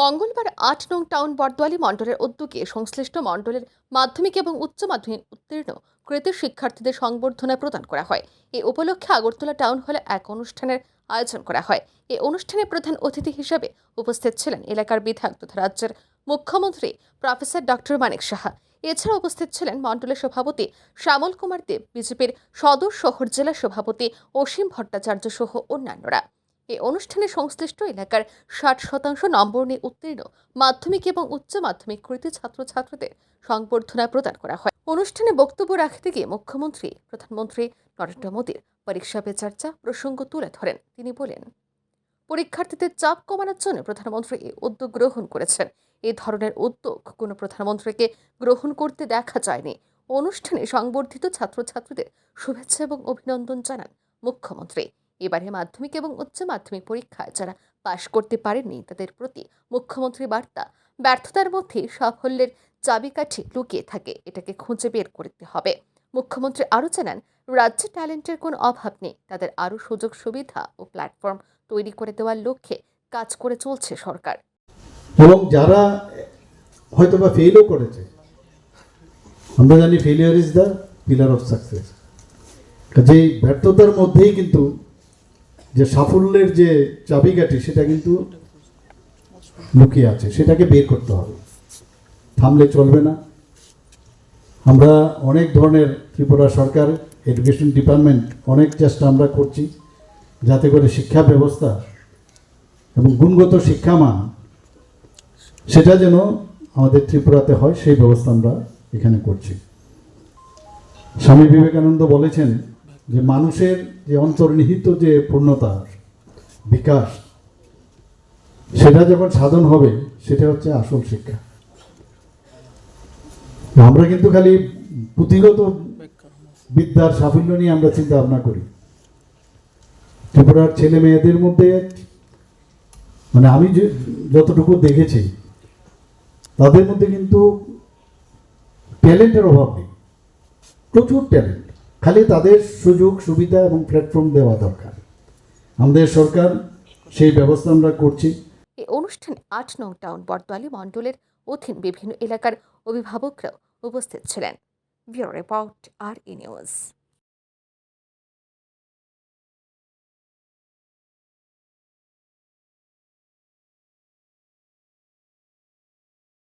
মঙ্গলবার আট নং টাউন বর্দোয়ালি মণ্ডলের উদ্যোগে সংশ্লিষ্ট মণ্ডলের মাধ্যমিক এবং উচ্চ মাধ্যমিক উত্তীর্ণ কৃতি শিক্ষার্থীদের সংবর্ধনা প্রদান করা হয়। এই উপলক্ষে আগরতলা টাউন হলে এক অনুষ্ঠানের আয়োজন করা হয়। এই অনুষ্ঠানে প্রধান অতিথি হিসেবে উপস্থিত ছিলেন এলাকার বিধায়ক তথা রাজ্যের মুখ্যমন্ত্রী প্রফেসর ডক্টর মানিক সাহা। এছাড়া উপস্থিত ছিলেন মণ্ডলের সভাপতি শ্যামল কুমার দেব, বিজেপির সদর শহর জেলা সভাপতি অসীম ভট্টাচার্য সহ অন্যান্যরা। এই অনুষ্ঠানে সংশ্লিষ্ট এলাকার ষাট শতাংশ নম্বর নিয়ে উত্তীর্ণ মাধ্যমিক এবং উচ্চ মাধ্যমিক কৃতি ছাত্রছাত্রীদের সংবর্ধনা প্রদান করা হয়। অনুষ্ঠানে বক্তব্য রাখতে গিয়ে মুখ্যমন্ত্রী, প্রধানমন্ত্রী নরেন্দ্র মোদীর পরীক্ষা পে চর্চা প্রসঙ্গ তুলে ধরেন। তিনি বলেন, পরীক্ষার্থীদের চাপ কমানোর জন্য প্রধানমন্ত্রী এই উদ্যোগ গ্রহণ করেছেন। এই ধরনের উদ্যোগ কোনো প্রধানমন্ত্রীকে গ্রহণ করতে দেখা যায়নি। অনুষ্ঠানে সংবর্ধিত ছাত্রছাত্রীদের শুভেচ্ছা এবং অভিনন্দন জানান মুখ্যমন্ত্রী। এবারে মাধ্যমিক এবং উচ্চ মাধ্যমিক পরীক্ষায় যারা পাশ করতে পারেননি তাদের প্রতি মুখ্যমন্ত্রী বার্তা, ব্যর্থতার মধ্যে সাফল্যের চাবিকাঠি লুকিয়ে থাকে, এটাকে খুঁজে বের করতে হবে। মুখ্যমন্ত্রী আরও জানান, রাজ্যে ট্যালেন্টের কোনো অভাব নেই, তাদের আরও সুযোগ সুবিধা ও প্ল্যাটফর্ম তৈরি করে দেওয়ার লক্ষ্যে কাজ করে চলছে সরকার। এবং যারা হয়তো বা ফেলও করেছে, আমরা জানি failure is the pillar of success কাজেই ব্যর্থতার মধ্যেই কিন্তু যে সাফল্যের যে চাবিকাঠি, সেটা কিন্তু লুকিয়ে আছে, সেটাকে বের করতে হবে। থামলে চলবে না। আমরা অনেক ধরনের ত্রিপুরা সরকার এডুকেশন ডিপার্টমেন্ট অনেক চেষ্টা আমরা করছি যাতে করে শিক্ষা ব্যবস্থা এবং গুণগত শিক্ষামান সেটা যেন আমাদের ত্রিপুরাতে হয়, সেই ব্যবস্থা আমরা এখানে করছি। স্বামী বিবেকানন্দ বলেছেন যে মানুষের যে অন্তর্নিহিত যে পূর্ণতা, বিকাশ, সেটা যখন সাধন হবে, সেটা হচ্ছে আসল শিক্ষা। আমরা কিন্তু খালি পুঁথিগত বিদ্যার সাফল্য নিয়ে আমরা চিন্তা ভাবনা করি। ত্রিপুরার ছেলে মেয়েদের মধ্যে মানে আমি যতটুকু দেখেছি, তাদের মধ্যে কিন্তু ট্যালেন্টের অভাব নেই। প্রচুর ট্যালেন্ট। খালি তাদের সুযোগ, সুবিধা এবং প্ল্যাটফর্ম দেওয়া দরকার। আমাদের সরকার সেই ব্যবস্থা আমরা করছি। এই অনুষ্ঠানে আট নং টাউন বর্দোয়ালি মণ্ডলের অধীন বিভিন্ন এলাকার অভিভাবকরাও উপস্থিত ছিলেন। ব্যুরো রিপোর্ট, আর ই নিউজ।